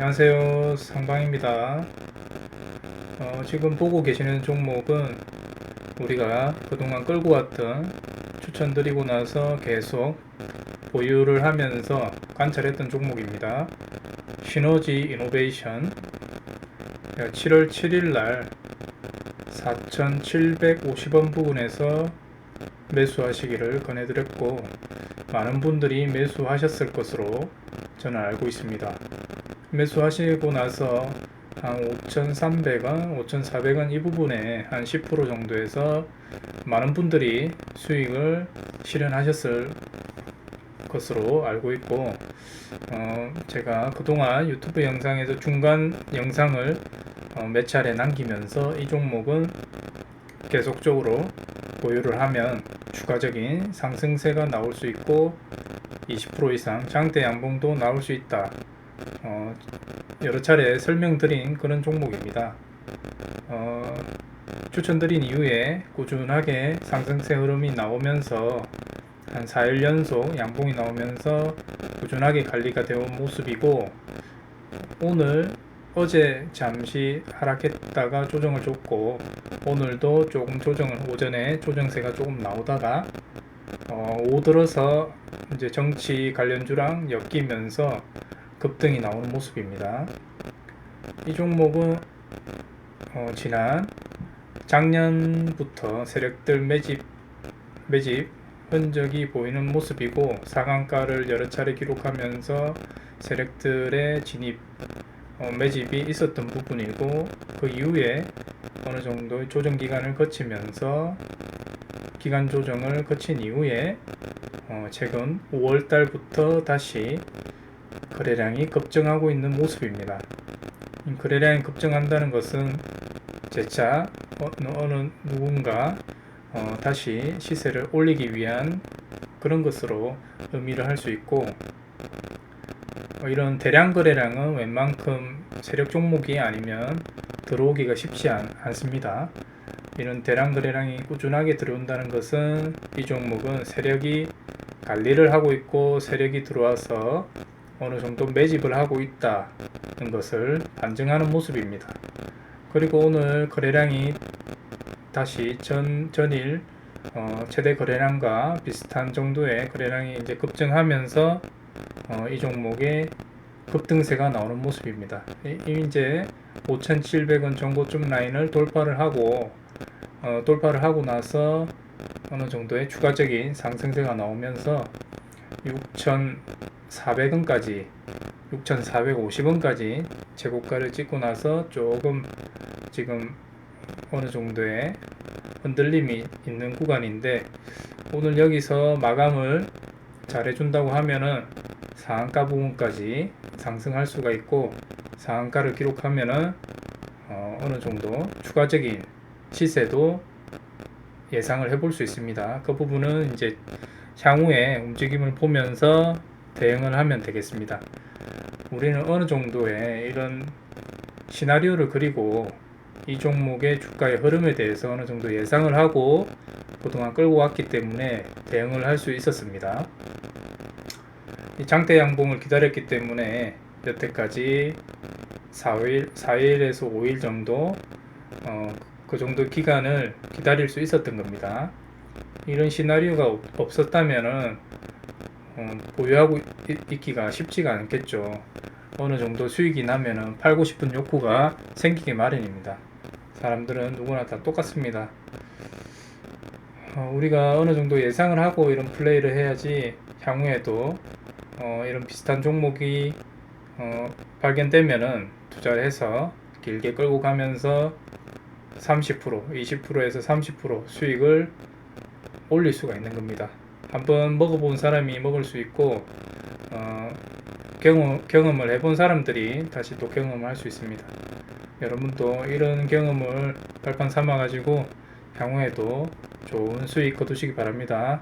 안녕하세요. 상방입니다. 어, 지금 보고 계시는 종목은 우리가 그동안 끌고 왔던 추천드리고 나서 계속 보유를 하면서 관찰했던 종목입니다. 시너지 이노베이션. 7월 7일 날 4,750원 부근에서 매수하시기를 권해드렸고 많은 분들이 매수하셨을 것으로 저는 알고 있습니다. 매수하시고 나서 한 5,300원, 5,400원 이 부분에 한 10% 정도에서 많은 분들이 수익을 실현하셨을 것으로 알고 있고 어, 제가 그동안 유튜브 영상에서 중간 영상을 어, 몇 차례 남기면서 이 종목은 계속적으로 보유를 하면 추가적인 상승세가 나올 수 있고 20% 이상 장대 양봉도 나올 수 있다. 어, 여러 차례 설명드린 그런 종목입니다. 어, 추천드린 이후에 꾸준하게 상승세 흐름이 나오면서 한 4일 연속 양봉이 나오면서 꾸준하게 관리가 되어 온 모습이고 오늘 어제 잠시 하락했다가 조정을 줬고 오늘도 조금 조정을 오전에 조정세가 조금 나오다가 어, 오후 들어서 이제 정치 관련주랑 엮이면서 급등이 나오는 모습입니다. 이 종목은 어, 지난 작년부터 세력들 매집 매집 흔적이 보이는 모습이고 상한가를 여러 차례 기록하면서 세력들의 진입 어, 매집이 있었던 부분이고 그 이후에 어느 정도 조정 기간을 거치면서 기간 조정을 거친 이후에 어, 최근 5월 달부터 다시 거래량이 급증하고 있는 모습입니다. 이 거래량이 급증한다는 것은 재차 어느, 어느 누군가 어, 다시 시세를 올리기 위한 그런 것으로 의미를 할 수 있고 어, 이런 대량 거래량은 웬만큼 세력 종목이 아니면 들어오기가 쉽지 않, 않습니다. 이런 대량 거래량이 꾸준하게 들어온다는 것은 이 종목은 세력이 관리를 하고 있고 세력이 들어와서 어느 정도 매집을 하고 있다는 것을 반증하는 모습입니다. 그리고 오늘 거래량이 다시 전 전일 어, 최대 거래량과 비슷한 정도의 거래량이 이제 급증하면서 어, 이 종목의 급등세가 나오는 모습입니다. 이제 5,700원 정도쯤 라인을 돌파를 하고 어, 돌파를 하고 나서 어느 정도의 추가적인 상승세가 나오면서 6,400원까지 6,450원까지 제고가를 찍고 나서 조금 지금 어느 정도의 흔들림이 있는 구간인데 오늘 여기서 마감을 잘 해준다고 하면은 상한가 부분까지 상승할 수가 있고 상한가를 기록하면은 어, 어느 정도 추가적인 시세도 예상을 해볼 수 있습니다. 그 부분은 이제 향후에 움직임을 보면서 대응을 하면 되겠습니다. 우리는 어느 정도의 이런 시나리오를 그리고 이 종목의 주가의 흐름에 대해서 어느 정도 예상을 하고 그동안 끌고 왔기 때문에 대응을 할 수 있었습니다. 이 장대 양봉을 기다렸기 때문에 여태까지 4일, 4일에서 5일 정도 어, 그 정도 기간을 기다릴 수 있었던 겁니다. 이런 시나리오가 없 었다면은 어, 보유하고 있, 기가 쉽지가 않겠죠. 어느 정도 수익이 나면은 팔고 싶은 욕구가 생기기 마련입니다. 사람들은 누구나 다 똑같습니다. 어, 우리가 어느 정도 예상을 하고 이런 플레이를 해야지 향후에도 어, 이런 비슷한 종목이 어, 발견되면은 투자를 해서 길게 끌고 가면서 30% 20%에서 30% 수익을 올릴 수가 있는 겁니다. 한번 먹어본 사람이 먹을 수 있고 어, 경험, 경험을 해본 사람들이 다시 또 경험을 할수 있습니다. 여러분도 이런 경험을 발판 삼아 가지고 향후에도 좋은 수익 거두시기 바랍니다.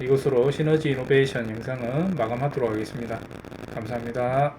이것으로 시너지 이노베이션 영상은 마감하도록 하겠습니다. 감사합니다.